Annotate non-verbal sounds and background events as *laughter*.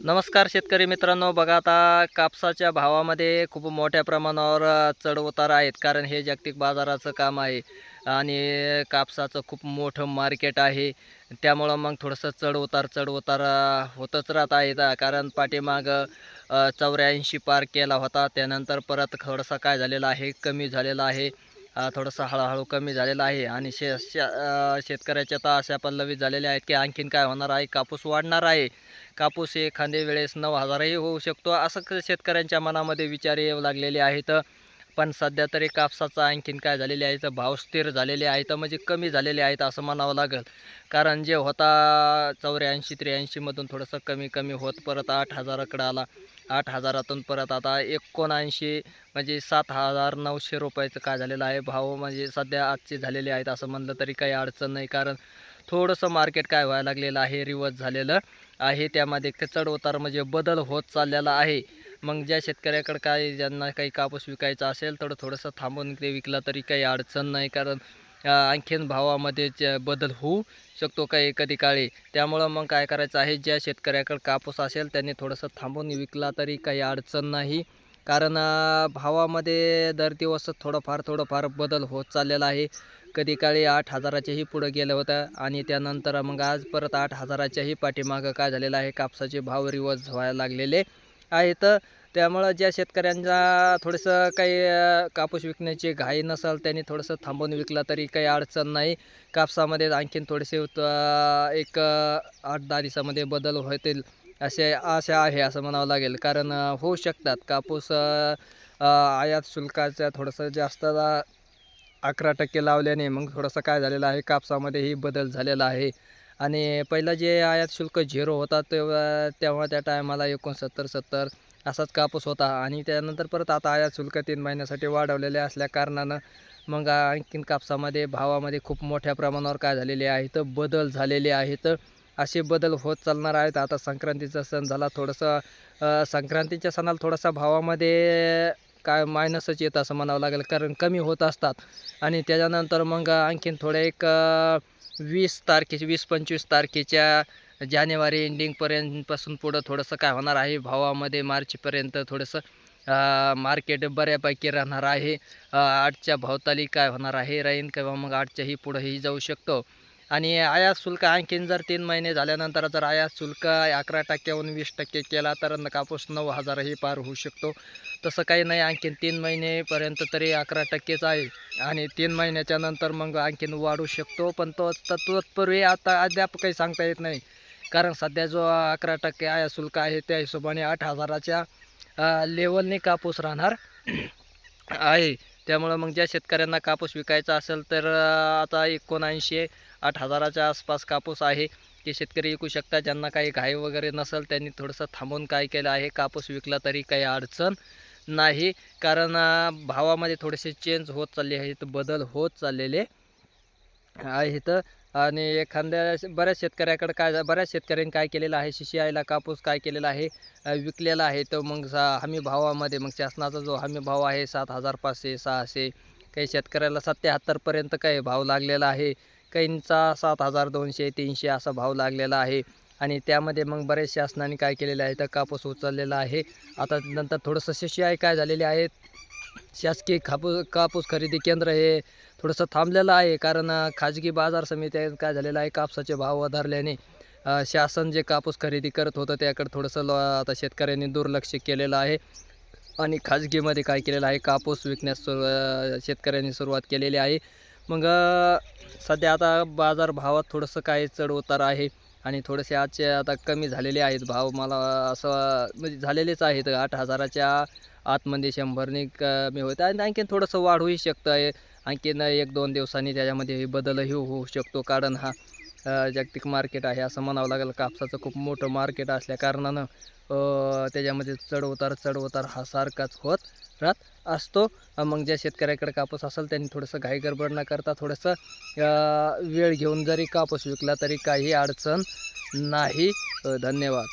नमस्कार शेतकरी मित्रांनो बघा आता कापसाच्या भावामध्ये खूप मोठ्या प्रमाणावर चढउतार चढ उतार आहेत. कारण हे जागतिक बाजाराचं काम आहे आणि कापसाचं खूप मोठं मार्केट आहे. त्यामुळं मग थोडंसं चढ उतार चढ उतार होतच राहत आहेत कारण पाठीमागं चौऱ्याऐंशी पार केला होता. त्यानंतर परत थोडंसं काय झालेलं आहे कमी झालेलं आहे. थोडंसं हळूहळू कमी झालेलं आहे. आणि शे शे शेतकऱ्याच्या तर अशा पल्लवी झालेल्या आहेत की आणखीन काय होणार आहे? कापूस वाढणार आहे. कापूस एखाद्या वेळेस नऊ हजारही होऊ शकतो. असं शेतकऱ्यांच्या मनामध्ये विचार येऊ लागलेले आहेत. पण सध्या तरी कापसाचा आणखीन काय झालेले आहे? तर भाव स्थिर झालेले आहेत. म्हणजे कमी झालेले आहेत असं म्हणावं लागेल. कारण जे होता चौऱ्याऐंशी त्र्याऐंशीमधून थोडंसं कमी कमी होत परत आठ हजाराकडं आला. आठ हजारातून परत आता एकोणऐंशी म्हणजे सात हजार नऊशे रुपयाचं काय झालेलं आहे. भाव म्हणजे सध्या आजचे झालेले आहेत असं म्हणलं तरी काही अडचण नाही. कारण थोडंसं मार्केट काय व्हायला लागलेलं आहे रिवर्स झालेलं आहे. त्यामध्ये चढ उतार म्हणजे बदल होत चाललेला आहे. मग ज्या शेतकऱ्याकडे काय ज्यांना काही कापूस विकायचा असेल तर थोडंसं थांबून ते विकला तरी काही अडचण नाही. कारण आणखीन भावामध्ये बदल होऊ शकतो काही कधी काळी? त्यामुळं मग काय करायचं आहे? ज्या शेतकऱ्याकडे कापूस असेल त्यांनी थोडंसं थांबून विकला तरी काही अडचण नाही. कारण भावामध्ये दर दिवस थोडंफार थोडंफार बदल होत चाललेला आहे. कधी काळी आठ हजाराच्याही पुढं गेलं होतं आणि त्यानंतर मग आज परत आठ हजाराच्याही पाठीमागं काय झालेलं आहे? कापसाचे भाव रिवर्स व्हायला लागलेले आहेत. त्यामुळं ज्या शेतकऱ्यांचा थोडंसं काही कापूस विकण्याची घाई नसेल त्यांनी थोडंसं थांबून विकला तरी काही अडचण नाही. कापसामध्ये आणखीन थोडेसे एक आठ दहा दिवसामध्ये बदल होतील असे आशा आहे असं म्हणावं लागेल. कारण होऊ शकतात. कापूस आयात शुल्काचा थोडंसं जास्त अकरा टक्के लावल्याने मग थोडंसं काय झालेलं आहे? कापसामध्येही बदल झालेला आहे. आणि पहिलं जे आयात शुल्क झिरो होता तेव्हा तेव्हा त्या टायमाला एकोणसत्तर सत्तर असाच कापूस होता. आणि त्यानंतर परत आता आयात शुल्क तीन महिन्यासाठी वाढवलेले असल्या कारणानं मग आणखीन कापसामध्ये भावामध्ये खूप मोठ्या प्रमाणावर काय झालेले आहेत बदल झालेले आहेत. असे बदल होत चालणार आहेत. आता संक्रांतीचा सण झाला. थोडंसं संक्रांतीच्या सणाला थोडासा भावामध्ये काय मायनसच येत असं म्हणावं लागेल. कारण कमी होत असतात. आणि त्याच्यानंतर मग आणखीन थोडं एक वीस तारखेचे वीस पंचवीस तारखेच्या जानेवारी एंडिंगपर्यंतपासून पुढं थोडंसं काय होणार आहे? भावामध्ये मार्चपर्यंत थोडंसं मार्केट बऱ्यापैकी राहणार आहे. आठच्या भावताली काय होणार आहे? राहीन किंवा मग आठच्याही पुढंही जाऊ शकतो. आणि आयात शुल्क आणखीन जर तीन महिने झाल्यानंतर जर आयात शुल्क अकरा टक्क्याहून वीस टक्के केला तर कापूस नऊ हजारही पार होऊ शकतो. तसं काही नाही आणखीन तीन महिनेपर्यंत तरी अकरा टक्केच आहे. आणि तीन महिन्याच्या नंतर मग आणखीन वाढू शकतो. पण तो तत्पूर्वी आता अद्याप काही सांगता येत नाही. कारण सध्या जो अकरा टक्के आया शुल्क आहे त्या हिशोबाने आठ हजाराच्या लेवलने कापूस राहणार *clears throat* आहे. त्यामुळं मग ज्या शेतकऱ्यांना कापूस विकायचा असेल तर आता एकोणऐंशी आठ हजाराच्या आसपास कापूस आहे. ते शेतकरी विकू शकतात ज्यांना काही घाई वगैरे नसेल त्यांनी थोडंसं थांबून काय केलं आहे कापूस विकला तरी काही अडचण नाही. कारण भावामध्ये थोडेसे चेंज होत चालले आहेत बदल होत चाललेले आहेत. आणि एखाद्या बऱ्याच शेतकऱ्याकडे काय बऱ्याच शेतकऱ्यांनी काय केलेलं आहे? शिशिआईला कापूस काय केलेला आहे? विकलेला आहे. तर मग सा हमी भावामध्ये मग शासनाचा जो हमी भाव आहे सात हजार पाचशे सहाशे काही शेतकऱ्याला सत्याहत्तरपर्यंत काही भाव लागलेला आहे. काहींचा सात हजार दोनशे तीनशे असा भाव लागलेला आहे. आणि त्यामध्ये मग बरेच शासनाने काय केलेलं आहे? तर कापूस उचललेला आहे. आता नंतर थोडंसं शिशिआई काय झालेली आहे शासकीय कापूस कापूस खरेदी केंद्र हे थोडंसं थांबलेलं आहे कारण खाजगी बाजार समित्यात काय झालेलं आहे कापसाचे भाव वधारल्याने शासन जे कापूस खरेदी करत होतं त्याकडे थोडंसं ल आता शेतकऱ्यांनी दुर्लक्ष केलेलं आहे. आणि खाजगीमध्ये काय केलेलं आहे कापूस विकण्यास सुरू शेतकऱ्यांनी सुरुवात केलेली आहे. मग सध्या आता बाजार भावात थोडंसं काय चढ उतार आहे आणि थोडेसे आजचे आता कमी झालेले आहेत भाव. मला असं म्हणजे झालेलेच आहेत. आठ हजाराच्या आतमध्ये शंभरने कमी होत आणि आणखीन थोडंसं वाढूही शकतं आहे आणखीन एक दोन दिवसांनी त्याच्यामध्ये बदलही होऊ शकतो. कारण हा जागतिक मार्केट आहे असं म्हणावं लागेल. कापसाचं खूप मोठं मार्केट असल्या कारणानं त्याच्यामध्ये चढउतार चढउतार हा सारखाच होत राहत असतो. मग ज्या शेतकऱ्याकडे कापूस असेल त्यांनी थोडंसं घाई गडबड न करता थोडंसं वेळ घेऊन जरी कापूस विकला तरी काही अडचण नाही. धन्यवाद.